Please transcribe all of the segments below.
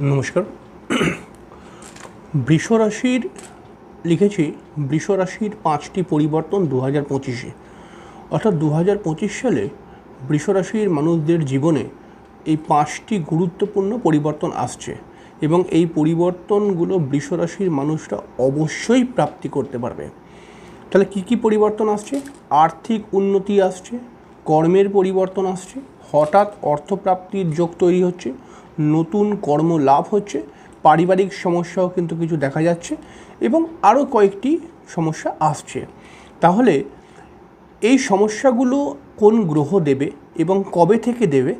নমস্কার। বৃষ রাশির, লিখেছি, বৃষ রাশির পাঁচটি পরিবর্তন দু হাজার পঁচিশে। অর্থাৎ দু হাজার পঁচিশ সালে বৃষ রাশির মানুষদের জীবনে এই পাঁচটি গুরুত্বপূর্ণ পরিবর্তন আসছে এবং এই পরিবর্তনগুলো বৃষ রাশির মানুষরা অবশ্যই প্রাপ্তি করতে পারবে। তাহলে কী কী পরিবর্তন আসছে? আর্থিক উন্নতি আসছে, কর্মের পরিবর্তন আসছে, হঠাৎ অর্থপ্রাপ্তির যোগ তৈরি হচ্ছে নতুন কর্ম লাভ হচ্ছে, পারিবারিক সমস্যাও কিন্তু কিছু দেখা যাচ্ছে এবং আরও কয়েকটি সমস্যা আসছে। তাহলে এই সমস্যাগুলো কোন গ্রহ দেবে এবং কবে থেকে দেবে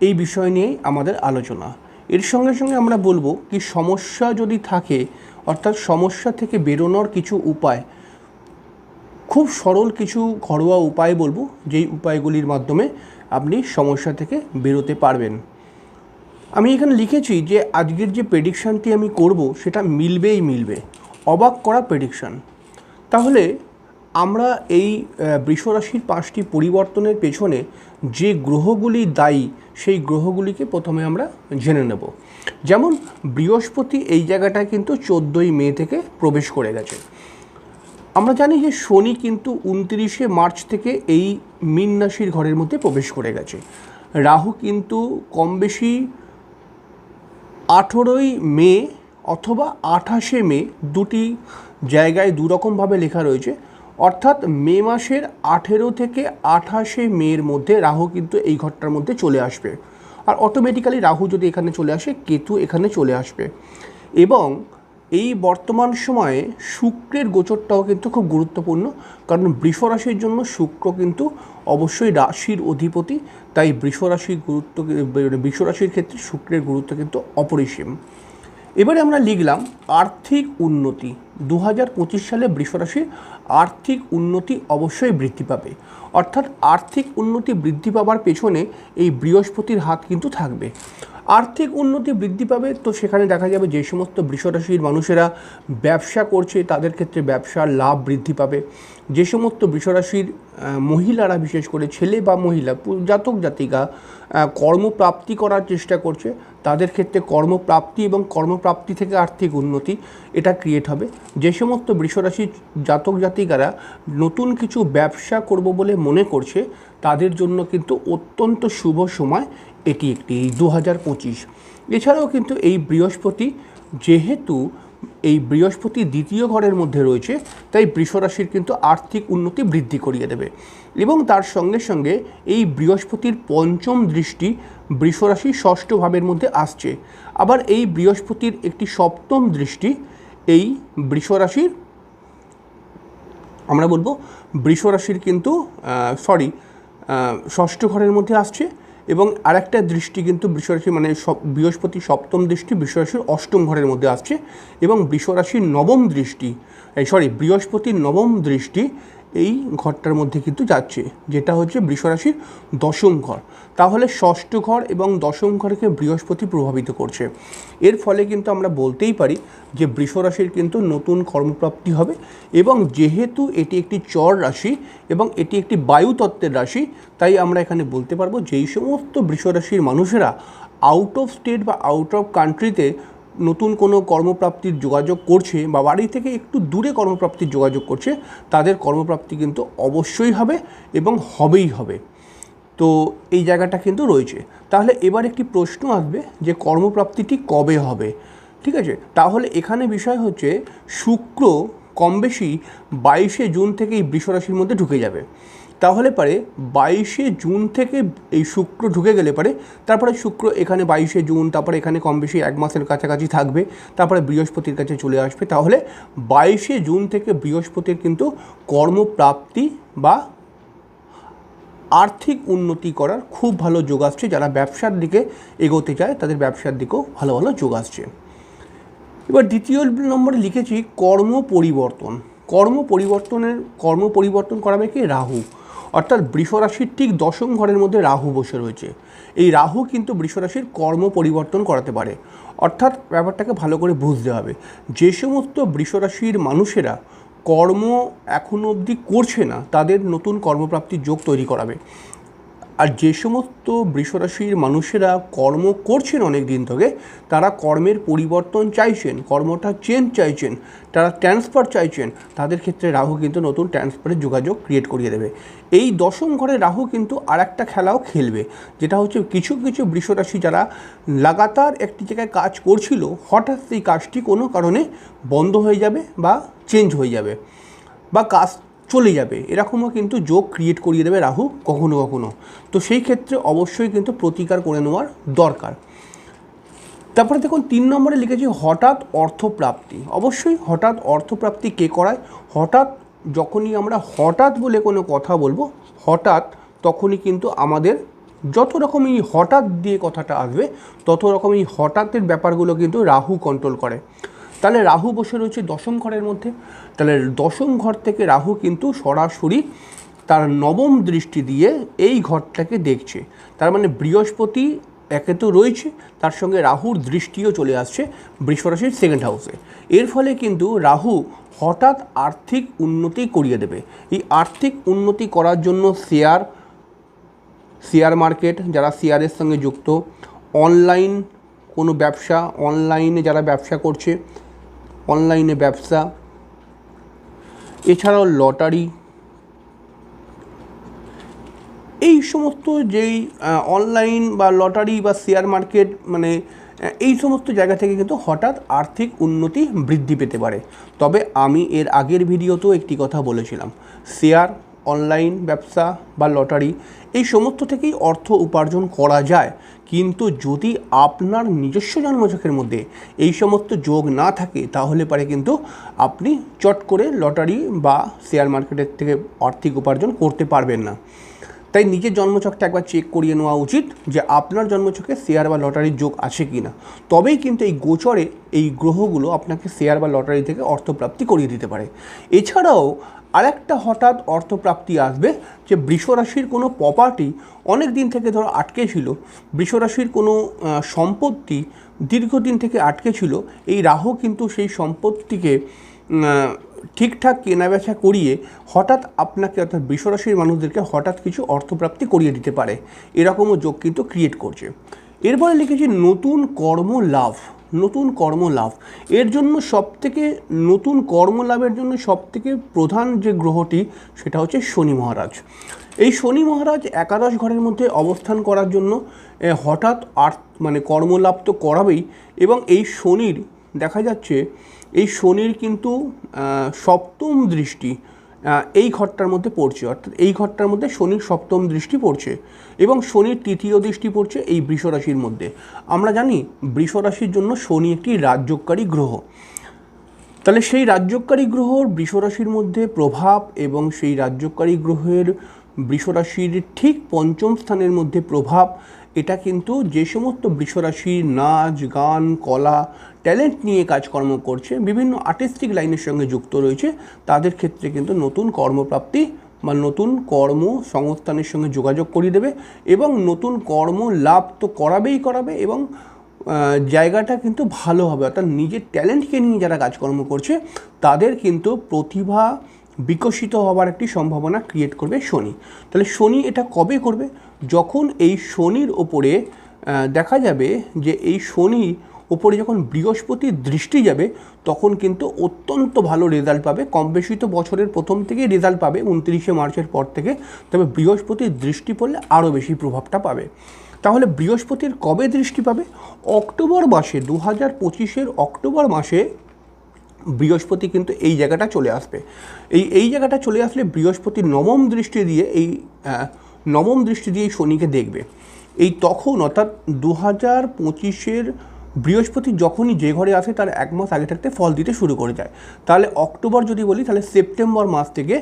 এই বিষয় নিয়েই আমাদের আলোচনা। এর সঙ্গে সঙ্গে আমরা বলব কি সমস্যা যদি থাকে, অর্থাৎ সমস্যা থেকে বেরোনোর কিছু উপায়, খুব সরল কিছু ঘরোয়া উপায় বলব, যেই উপায়গুলির মাধ্যমে আপনি সমস্যা থেকে বেরোতে পারবেন। আমি এখানে লিখেছি যে আজকের যে প্রেডিকশানটি আমি করব, সেটা মিলবেই মিলবে। অবাক করা প্রেডিকশান তাহলে আমরা এই বৃষরাশির পাঁচটি পরিবর্তনের পেছনে যে গ্রহগুলি দায়ী, সেই গ্রহগুলিকে প্রথমে আমরা জেনে নেব। যেমন বৃহস্পতি এই জায়গাটায় কিন্তু চোদ্দোই মে থেকে প্রবেশ করে গেছে। আমরা জানি যে শনি কিন্তু উনত্রিশে মার্চ থেকে এই মীন রাশির ঘরের মধ্যে প্রবেশ করে গেছে। রাহু কিন্তু কম বেশি আঠেরোই মে অথবা আঠাশে মে দুটি জায়গায় দুরকমভাবে লেখা রয়েছে। অর্থাৎ মে মাসের আঠেরো থেকে আঠাশে মের মধ্যে রাহু কিন্তু এই ঘরটার মধ্যে চলে আসবে। আর অটোমেটিক্যালি রাহু যদি এখানে চলে আসে, কেতু এখানে চলে আসবে। এবং এই বর্তমান সময়ে শুক্রের গোচরটাও কিন্তু খুব গুরুত্বপূর্ণ, কারণ বৃষ রাশির জন্য শুক্র কিন্তু অবশ্যই রাশির অধিপতি, তাই বৃষ রাশির গুরুত্ব বৃষ রাশির ক্ষেত্রে শুক্রের গুরুত্ব কিন্তু অপরিসীম। এবারে আমরা লিখলাম আর্থিক উন্নতি। দু হাজার পঁচিশ সালে বৃষরাশির আর্থিক উন্নতি অবশ্যই বৃদ্ধি পাবে। অর্থাৎ আর্থিক উন্নতি বৃদ্ধি পাবার পেছনে এই বৃহস্পতির হাত কিন্তু থাকবে। আর্থিক উন্নতি বৃদ্ধি পাবে, তো সেখানে দেখা যাবে যে সমস্ত বৃষরাশির মানুষেরা ব্যবসা করছে, তাদের ক্ষেত্রে ব্যবসার লাভ বৃদ্ধি পাবে। যে সমস্ত বৃষরাশির মহিলারা বিশেষ করে ছেলে বা মহিলা জাতক জাতিকা কর্মপ্রাপ্তি করার চেষ্টা করছে, তাদের ক্ষেত্রে কর্মপ্রাপ্তি এবং কর্মপ্রাপ্তি থেকে আর্থিক উন্নতি এটা ক্রিয়েট হবে। যে সমস্ত বৃষরাশির জাতক জাতিকারা নতুন কিছু ব্যবসা করব বলে মনে করছে, তাদের জন্য কিন্তু অত্যন্ত শুভ সময় এটি একটি দু হাজার পঁচিশ। এছাড়াও কিন্তু এই বৃহস্পতি, যেহেতু এই বৃহস্পতি দ্বিতীয় ঘরের মধ্যে রয়েছে, তাই বৃষরাশির কিন্তু আর্থিক উন্নতি বৃদ্ধি করিয়ে দেবে। এবং তার সঙ্গে সঙ্গে এই বৃহস্পতির পঞ্চম দৃষ্টি বৃষরাশি ষষ্ঠ ভাবের মধ্যে আসছে। আবার এই বৃহস্পতির একটি সপ্তম দৃষ্টি, এই বৃষরাশির, আমরা বলব বৃষ রাশির কিন্তু সরি ষষ্ঠ ঘরের মধ্যে আসছে। এবং আরেকটা দৃষ্টি কিন্তু বৃষরাশি মানে বৃহস্পতি সপ্তম দৃষ্টি বৃষরাশির অষ্টম ঘরের মধ্যে আসছে এবং বৃষরাশির নবম দৃষ্টি সরি বৃহস্পতির নবম দৃষ্টি এই ঘরটার মধ্যে কিন্তু যাচ্ছে, যেটা হচ্ছে বৃষরাশির দশম ঘর। তাহলে ষষ্ঠ ঘর এবং দশম ঘরকে বৃহস্পতি প্রভাবিত করছে। এর ফলে কিন্তু আমরা বলতেই পারি যে বৃষরাশির কিন্তু নতুন কর্মপ্রাপ্তি হবে এবং যেহেতু এটি একটি চর রাশি এবং এটি একটি বায়ুতত্ত্বের রাশি, তাই আমরা এখানে বলতে পারব যেই সমস্ত বৃষরাশির মানুষেরা আউট অফ স্টেট বা আউট অফ কান্ট্রিতে নতুন কোনো কর্মপ্রাপ্তির যোগাযোগ করছে বা বাড়ি থেকে একটু দূরে কর্মপ্রাপ্তির যোগাযোগ করছে, তাদের কর্মপ্রাপ্তি কিন্তু অবশ্যই হবে এবং হবেই হবে। তো এই জায়গাটা কিন্তু রয়েছে। তাহলে এবার একটি প্রশ্ন আসবে যে কর্মপ্রাপ্তিটি কবে হবে? ঠিক আছে? তাহলে এখানে বিষয় হচ্ছে, শুক্র কম বেশি বাইশে জুন থেকে এই বৃষরাশির মধ্যে ঢুকে যাবে। তাহলে পারে বাইশে জুন থেকে এই শুক্র ঢুকে গেলে পারে, তারপরে শুক্র এখানে বাইশে জুন, তারপরে এখানে কম বেশি এক মাসের কাছাকাছি থাকবে, তারপরে বৃহস্পতির কাছে চলে আসবে। তাহলে বাইশে জুন থেকে বৃহস্পতির কিন্তু কর্মপ্রাপ্তি বা আর্থিক উন্নতি করার খুব ভালো যোগ আসছে। যারা ব্যবসার দিকে এগোতে চায়, তাদের ব্যবসার দিকেও ভালো ভালো যোগ আসছে। এবার দ্বিতীয় নম্বরে লিখেছি কর্ম পরিবর্তন কর্ম পরিবর্তনের কর্ম পরিবর্তন করাবে কি? রাহু। অর্থাৎ বৃষরাশির ঠিক দশম ঘরের মধ্যে রাহু বসে রয়েছে। এই রাহু কিন্তু বৃষরাশির কর্ম পরিবর্তন করাতে পারে। অর্থাৎ ব্যাপারটাকে ভালো করে বুঝতে হবে। যে সমস্ত বৃষরাশির মানুষেরা কর্ম এখনও অবধি করছে না, তাদের নতুন কর্মপ্রাপ্তির যোগ তৈরি করাবে। আর যে সমস্ত বৃষরাশির মানুষেরা কর্ম করছেন অনেক দিন থেকে তারা কর্মের পরিবর্তন চাইছেন, কর্মটা চেঞ্জ চাইছেন, তারা ট্রান্সফার চাইছেন, তাদের ক্ষেত্রে রাহু কিন্তু নতুন ট্রান্সফারের যোগাযোগ ক্রিয়েট করিয়ে দেবে। এই দশম ঘরে রাহু কিন্তু আর একটা খেলাও খেলবে, যেটা হচ্ছে কিছু কিছু বৃষরাশি যারা লাগাতার একটি জায়গায় কাজ করছিল, হঠাৎ সেই কাজটি কোনো কারণে বন্ধ হয়ে যাবে বা চেঞ্জ হয়ে যাবে। বা কাজ চলে যাবে। এরকমও কিন্তু যোগ ক্রিয়েট করিয়ে দেবে রাহু কখনো কখনো। তো সেই ক্ষেত্রে অবশ্যই কিন্তু প্রতিকার করে নেওয়ার দরকার। তারপরে দেখুন, তিন নম্বরে লিখেছি হঠাৎ অর্থপ্রাপ্তি। অবশ্যই হঠাৎ অর্থপ্রাপ্তি কে করায়? হঠাৎ যখনই আমরা হঠাৎ বলে কোনো কথা বলব, হঠাৎ তখনই কিন্তু আমাদের যত রকম এই হঠাৎ দিয়ে কথাটা আসবে, তত রকম এই হঠাৎের ব্যাপারগুলো কিন্তু রাহু কন্ট্রোল করে। তাহলে রাহু বসে রয়েছে দশম ঘরের মধ্যে। তাহলে দশম ঘর থেকে রাহু কিন্তু সরাসরি তার নবম দৃষ্টি দিয়ে এই ঘরটাকে দেখছে। তার মানে বৃহস্পতি একে তো রয়েছে, তার সঙ্গে রাহুর দৃষ্টিও চলে আসছে বৃষরাশির সেকেন্ড হাউসে এর ফলে কিন্তু রাহু হঠাৎ আর্থিক উন্নতি করিয়ে দেবে। এই আর্থিক উন্নতি করার জন্য শেয়ার শেয়ার মার্কেট যারা শেয়ারের সঙ্গে যুক্ত অনলাইন কোনো ব্যবসা অনলাইনে যারা ব্যবসা করছে অনলাইনে ব্যবসা, এছাড়াও লটারি। এই সমস্ত যেই অনলাইন বা লটারি বা শেয়ার মার্কেট মানে এই সমস্ত জায়গা থেকে কিন্তু হঠাৎ আর্থিক উন্নতি বৃদ্ধি পেতে পারে। তবে আমি এর আগের ভিডিওতেও একটি কথা বলেছিলাম। শেয়ার, অনলাইন ব্যবসা বা লটারি, এই সমস্ত থেকেই অর্থ উপার্জন করা যায়। কিন্তু যদি আপনার নিজস্ব জন্মচকের মধ্যে এই সমস্ত যোগ না থাকে, তাহলে পারে কিন্তু আপনি চট করে লটারি বা শেয়ার মার্কেটের থেকে আর্থিক উপার্জন করতে পারবেন না। তাই নিজের জন্মছকটা একবার চেক করিয়ে নেওয়া উচিত যে আপনার জন্মছকে শেয়ার বা লটারির যোগ আছে কি না। তবেই কিন্তু এই গোচরে এই গ্রহগুলো আপনাকে শেয়ার বা লটারি থেকে অর্থপ্রাপ্তি করিয়ে দিতে পারে। এছাড়াও আরেকটা হঠাৎ অর্থপ্রাপ্তি আসবে যে বৃষরাশির কোনো প্রপার্টি অনেক দিন থেকে ধরো আটকে ছিল। বৃষরাশির কোনো সম্পত্তি দীর্ঘদিন থেকে আটকে ছিল। এই রাহু কিন্তু সেই সম্পত্তিকে ঠিকঠাক কেনাবেচা করিয়ে হঠাৎ আপনাকে অর্থাৎ বৃষরাশির মানুষদেরকে হঠাৎ কিছু অর্থপ্রাপ্তি করিয়ে দিতে পারে। এরকমও যোগ কিন্তু ক্রিয়েট করছে। এরপরে লিখেছি, নতুন কর্ম লাভ। নতুন কর্মলাভ। এর জন্য সবথেকে নতুন কর্মলাভের জন্য সবথেকে প্রধান যে গ্রহটি, সেটা হচ্ছে শনি মহারাজ। এই শনি মহারাজ একাদশ ঘরের মধ্যে অবস্থান করার জন্য হঠাৎ আর্থ মানে কর্মলাভ তো করাবেই, এবং এই শনির, দেখা যাচ্ছে, এই শনির কিন্তু সপ্তম দৃষ্টি এই ঘরটার মধ্যে পড়ছে, অর্থাৎ এই ঘরটার মধ্যে শনির সপ্তম দৃষ্টি পড়ছে এবং শনির তৃতীয় দৃষ্টি পড়ছে এই বৃষরাশির মধ্যে। আমরা জানি বৃষরাশির জন্য শনি একটি রাজ্যকারী গ্রহ। তাহলে সেই রাজ্যকারী গ্রহর বৃষরাশির মধ্যে প্রভাব এবং সেই রাজ্যকারী গ্রহের বৃষরাশির ঠিক পঞ্চম স্থানের মধ্যে প্রভাব এটা কিন্তু যে সমস্ত বৃষরাশি, নাচ, গান, কলা, ট্যালেন্ট নিয়ে কাজকর্ম করছে, বিভিন্ন আর্টিস্টিক লাইনের সঙ্গে যুক্ত রয়েছে, তাদের ক্ষেত্রে কিন্তু নতুন কর্মপ্রাপ্তি বা নতুন কর্ম সংস্থানের সঙ্গে যোগাযোগ করিয়ে দেবে এবং নতুন কর্ম লাভ তো করাবেই করাবে এবং জায়গাটা কিন্তু ভালো হবে। অর্থাৎ নিজের ট্যালেন্টকে নিয়ে যারা কাজকর্ম করছে, তাদের কিন্তু প্রতিভা বিকশিত হওয়ার একটি সম্ভাবনা ক্রিয়েট করবে শনি। তাহলে শনি এটা কবে করবে? যখন এই শনির ওপরে দেখা যাবে যে এই শনি ওপরে যখন বৃহস্পতির দৃষ্টি যাবে, তখন কিন্তু অত্যন্ত ভালো রেজাল্ট পাবে। কম বেশি তো বছরের প্রথম থেকেই রেজাল্ট পাবে, উনত্রিশে মার্চের পর থেকে। তবে বৃহস্পতির দৃষ্টি পড়লে আরও বেশি প্রভাবটা পাবে। তাহলে বৃহস্পতির কবে দৃষ্টি পাবে? অক্টোবর মাসে দু হাজার পঁচিশের অক্টোবর মাসে বৃহস্পতি কিন্তু এই জায়গাটা চলে আসবে। এই এই জায়গাটা চলে আসলে বৃহস্পতি নবম দৃষ্টি দিয়ে এই নবম দৃষ্টি দিয়ে শনিকে দেখবে। এই তখন অর্থাৎ দু হাজার পঁচিশের বৃহস্পতি যখনই যে ঘরে আসে, তার এক মাস আগে থাকতে ফল দিতে শুরু করে যায় তাহলে অক্টোবর যদি বলি, তাহলে সেপ্টেম্বর মাস থেকে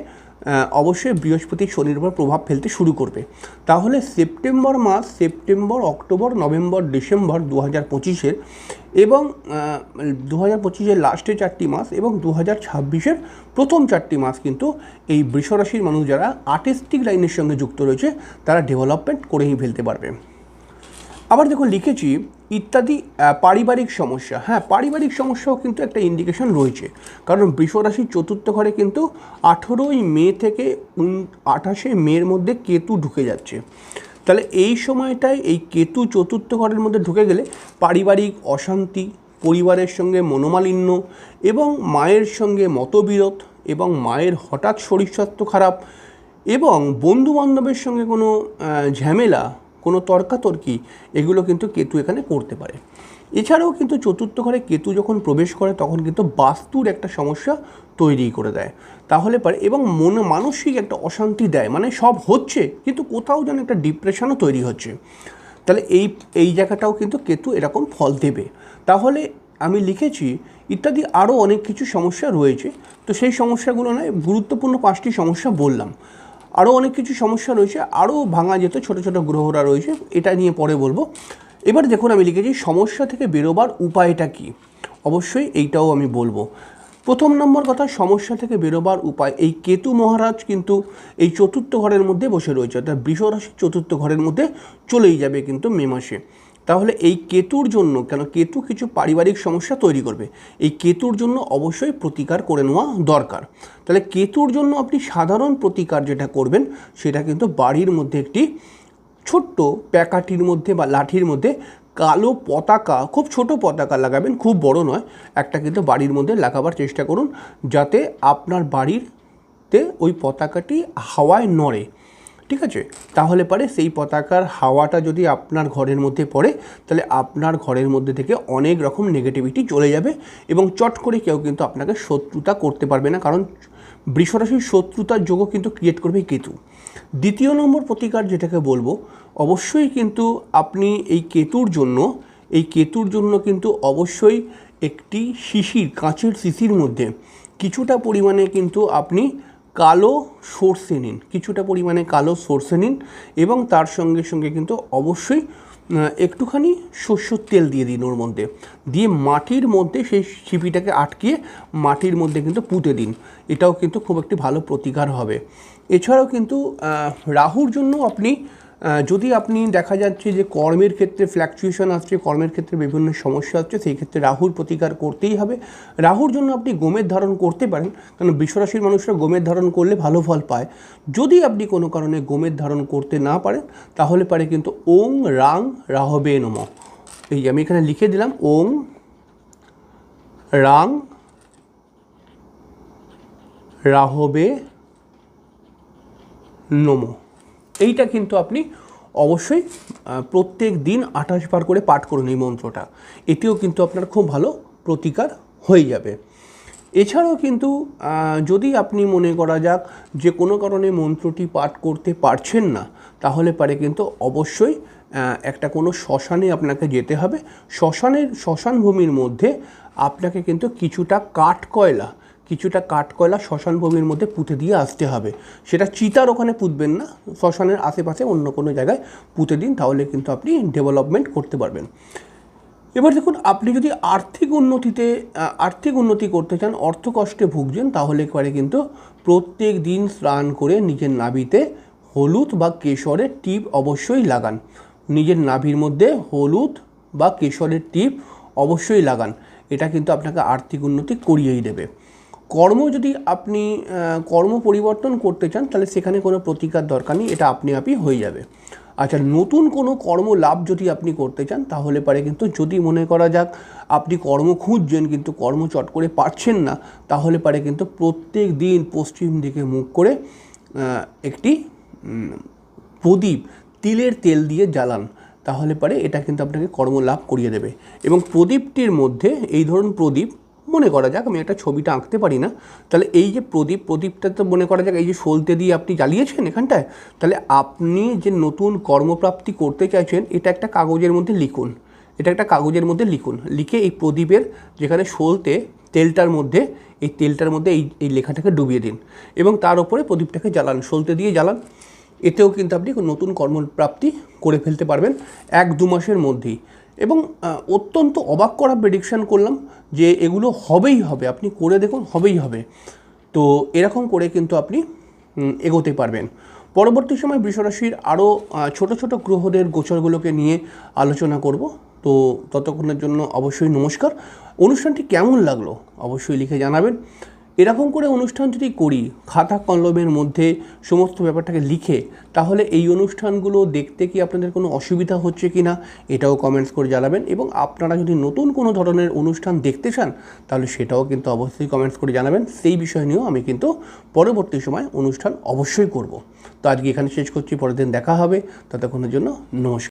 অবশ্যই বৃহস্পতি শনির উপর প্রভাব ফেলতে শুরু করবে। তাহলে সেপ্টেম্বর মাস, সেপ্টেম্বর, অক্টোবর, নভেম্বর, ডিসেম্বর দু হাজার পঁচিশের এবং দু হাজার পঁচিশের লাস্টে চারটি মাস এবং দু হাজার ছাব্বিশের প্রথম চারটি মাস কিন্তু এই বৃষরাশির মানুষ যারা আর্টিস্টিক লাইনের সঙ্গে যুক্ত রয়েছে, তারা ডেভেলপমেন্ট করেই ফেলতে পারবে। আবার দেখুন লিখেছি ইত্যাদি পারিবারিক সমস্যা। হ্যাঁ পারিবারিক সমস্যাও কিন্তু একটা ইন্ডিকেশন রয়েছে। কারণ বৃষরাশির চতুর্থ ঘরে কিন্তু আঠেরোই মে থেকে আঠাশে মের মধ্যে কেতু ঢুকে যাচ্ছে। তাহলে এই সময়টায় এই কেতু চতুর্থ ঘরের মধ্যে ঢুকে গেলে পারিবারিক অশান্তি, পরিবারের সঙ্গে মনোমালিন্য এবং মায়ের সঙ্গে মতবিরোধ এবং মায়ের হঠাৎ শরীর স্বাস্থ্য খারাপ এবং বন্ধু বান্ধবের সঙ্গে কোনো ঝামেলা কোনো তর্কাতর্কি, এগুলো কিন্তু কেতু এখানে করতে পারে। এছাড়াও কিন্তু চতুর্থ ঘরে কেতু যখন প্রবেশ করে, তখন কিন্তু বাস্তুর একটা সমস্যা তৈরি করে দেয়। তাহলে পারে এবং মনে মানসিক একটা অশান্তি দেয় মানে সব হচ্ছে, কিন্তু কোথাও যেন একটা ডিপ্রেশনও তৈরি হচ্ছে। তাহলে এই এই জায়গাটাও কিন্তু কেতু এরকম ফল দেবে। তাহলে আমি লিখেছি, ইত্যাদি আরও অনেক কিছু সমস্যা রয়েছে। তো সেই সমস্যাগুলো নয়, গুরুত্বপূর্ণ পাঁচটি সমস্যা বললাম। আরও অনেক কিছু সমস্যা রয়েছে আরও ভাঙা যেত ছোট ছোট গ্রহরা রয়েছে, এটা নিয়ে পরে বলব। এবার দেখুন আমি লিখেছি সমস্যা থেকে বেরোবার উপায়টা কী? অবশ্যই এইটাও আমি বলব। প্রথম নম্বর কথা, সমস্যা থেকে বেরোবার উপায়। এই কেতু মহারাজ কিন্তু এই চতুর্থ ঘরের মধ্যে বসে রয়েছে, অর্থাৎ বৃষ রাশির চতুর্থ ঘরের মধ্যে চলেই যাবে কিন্তু মে মাসে। তাহলে এই কেতুর জন্য, কেন কেতু কিছু পারিবারিক সমস্যা তৈরি করবে? এই কেতুর জন্য অবশ্যই প্রতিকার করে নেওয়া দরকার। তাহলে কেতুর জন্য আপনি সাধারণ প্রতিকার যেটা করবেন, সেটা কিন্তু বাড়ির মধ্যে একটি ছোট্ট প্যাকাটির মধ্যে বা লাঠির মধ্যে কালো পতাকা, খুব ছোট পতাকা লাগাবেন, খুব বড় নয়, একটা কিন্তু বাড়ির মধ্যে লাগাবার চেষ্টা করুন, যাতে আপনার বাড়িতে ওই পতাকাটি হাওয়ায় নড়ে। ঠিক আছে? তাহলে পারে সেই পতাকার হাওয়াটা যদি আপনার ঘরের মধ্যে পড়ে, তাহলে আপনার ঘরের মধ্যে থেকে অনেক রকম নেগেটিভিটি চলে যাবে এবং চট করে কেউ কিন্তু আপনাকে শত্রুতা করতে পারবে না। কারণ বৃষরাশির শত্রুতার যোগও কিন্তু ক্রিয়েট করবে কেতু। দ্বিতীয় নম্বর প্রতিকার যেটাকে বলব, অবশ্যই কিন্তু আপনি এই কেতুর জন্য, এই কেতুর জন্য কিন্তু অবশ্যই একটি শিশির, কাঁচের শিশির মধ্যে কিছুটা পরিমাণে কিন্তু আপনি কালো সর্ষে নিন, কিছুটা পরিমাণে কালো সর্ষে নিন এবং তার সঙ্গে সঙ্গে কিন্তু অবশ্যই একটুখানি শস্যর তেল দিয়ে দিন ওর মধ্যে। দিয়ে মাটির মধ্যে সেই ছিপিটাকে আটকিয়ে মাটির মধ্যে কিন্তু পুঁতে দিন। এটাও কিন্তু খুব একটি ভালো প্রতিকার হবে। এছাড়াও কিন্তু রাহুর জন্য আপনি যদি আপনি দেখা যাচ্ছে যে কর্মের ক্ষেত্রে ফ্ল্যাকচুয়েশন আসছে, কর্মের ক্ষেত্রে বিভিন্ন সমস্যা হচ্ছে সেই ক্ষেত্রে রাহুর প্রতিকার করতেই হবে। রাহুর জন্য আপনি গোমের ধারণ করতে পারেন, কারণ বিশ্বরাশির মানুষরা গোমের ধারণ করলে ভালো ফল পায়। যদি আপনি কোনো কারণে গোমের ধারণ করতে না পারেন, তাহলে পারে কিন্তু ওং রাং রাহবে নম। এই আমি এখানে লিখে দিলাম, ওং রাং রাহবে নমো। এইটা কিন্তু আপনি অবশ্যই প্রত্যেক দিন আঠাশ বার করে পাঠ করুন এই মন্ত্রটা। এতেও কিন্তু আপনার খুব ভালো প্রতিকার হয়ে যাবে। এছাড়াও কিন্তু যদি আপনি মনে করা যাক যে কোনো কারণে মন্ত্রটি পাঠ করতে পারছেন না, তাহলে পারে কিন্তু অবশ্যই একটা কোনো শ্মশানে আপনাকে যেতে হবে। শ্মশানের শ্মশান ভূমির মধ্যে আপনাকে কিন্তু কিছুটা কাঠ কয়লা কিছুটা কাঠকয়লা শ্মশান ভূমির মধ্যে পুঁতে দিয়ে আসতে হবে। সেটা চিতার ওখানে পুঁতবেন না, শ্মশানের আশেপাশে অন্য কোনো জায়গায় পুঁতে দিন, তাহলে কিন্তু আপনি ডেভেলপমেন্ট করতে পারবেন। এবার দেখুন, আপনি যদি আর্থিক উন্নতিতে আর্থিক উন্নতি করতে চান অর্থ কষ্টে ভুগছেন, তাহলে করে কিন্তু প্রত্যেক দিন স্নান করে নিজের নাভিতে হলুদ বা কেশরের টিপ অবশ্যই লাগান। নিজের নাভির মধ্যে হলুদ বা কেশরের টিপ অবশ্যই লাগান। এটা কিন্তু আপনাকে আর্থিক উন্নতি করিয়েই দেবে। কর্ম যদি আপনি কর্ম পরিবর্তন করতে চান, তাহলে সেখানে কোনো প্রতিকার দরকার নেই, এটা আপনি আপনি হয়ে যাবে। আচ্ছা নতুন কোনো কর্ম লাভ যদি আপনি করতে চান, তাহলে পারে কিন্তু যদি মনে করা যাক আপনি কর্ম খুঁজছেন, কিন্তু কর্ম চট করে পারছেন না, তাহলে পারে কিন্তু প্রত্যেক দিন পশ্চিম দিকে মুখ করে একটি প্রদীপ তিলের তেল দিয়ে জ্বালান, তাহলে পারে এটা কিন্তু আপনাকে কর্ম লাভ করিয়ে দেবে। এবং প্রদীপটির মধ্যে, এই ধরুন প্রদীপ মনে করা যাক, আমি একটা ছবিটা আঁকতে পারি না। তাহলে এই যে প্রদীপ, প্রদীপটা তো মনে করা যাক, এই যে সলতে দিয়ে আপনি জ্বালিয়েছেন এখানটায়, তাহলে আপনি যে নতুন কর্মপ্রাপ্তি করতে চাইছেন, এটা একটা কাগজের মধ্যে লিখুন। এটা একটা কাগজের মধ্যে লিখুন। লিখে এই প্রদীপের যেখানে সলতে তেলটার মধ্যে, এই তেলটার মধ্যে এই এই লেখাটাকে ডুবিয়ে দিন এবং তার উপরে প্রদীপটাকে জ্বালান সলতে দিয়ে জ্বালান। এতেও কিন্তু আপনি নতুন কর্মপ্রাপ্তি করে ফেলতে পারবেন, এক দু মাসের মধ্যেই। এবং অত্যন্ত অবাক করা প্রেডিকশান করলাম যে এগুলো হবেই হবে, আপনি করে দেখুন হবেই হবে। তো এরকম করে কিন্তু আপনি এগোতে পারবেন। পরবর্তী সময় বৃষরাশির আরও ছোটো ছোট গ্রহদের গোচরগুলোকে নিয়ে আলোচনা করব। তো ততক্ষণের জন্য অবশ্যই নমস্কার। অনুষ্ঠানটি কেমন লাগল অবশ্যই লিখে জানাবেন। এরকম করে অনুষ্ঠান যদি করি, খাতা কলমের মধ্যে সমস্ত ব্যাপারটাকে লিখে, তাহলে এই অনুষ্ঠানগুলো দেখতে কি আপনাদের কোনো অসুবিধা হচ্ছে কি না এটাও কমেন্টস করে জানাবেন। এবং আপনারা যদি নতুন কোনো ধরনের অনুষ্ঠান দেখতে চান, তাহলে সেটাও কিন্তু অবশ্যই কমেন্টস করে জানাবেন। সেই বিষয় নিয়েও আমি কিন্তু পরবর্তী সময় অনুষ্ঠান অবশ্যই করব। তো আজকে এখানে শেষ করছি, পরের দিন দেখা হবে। ততক্ষণের জন্য নমস্কার।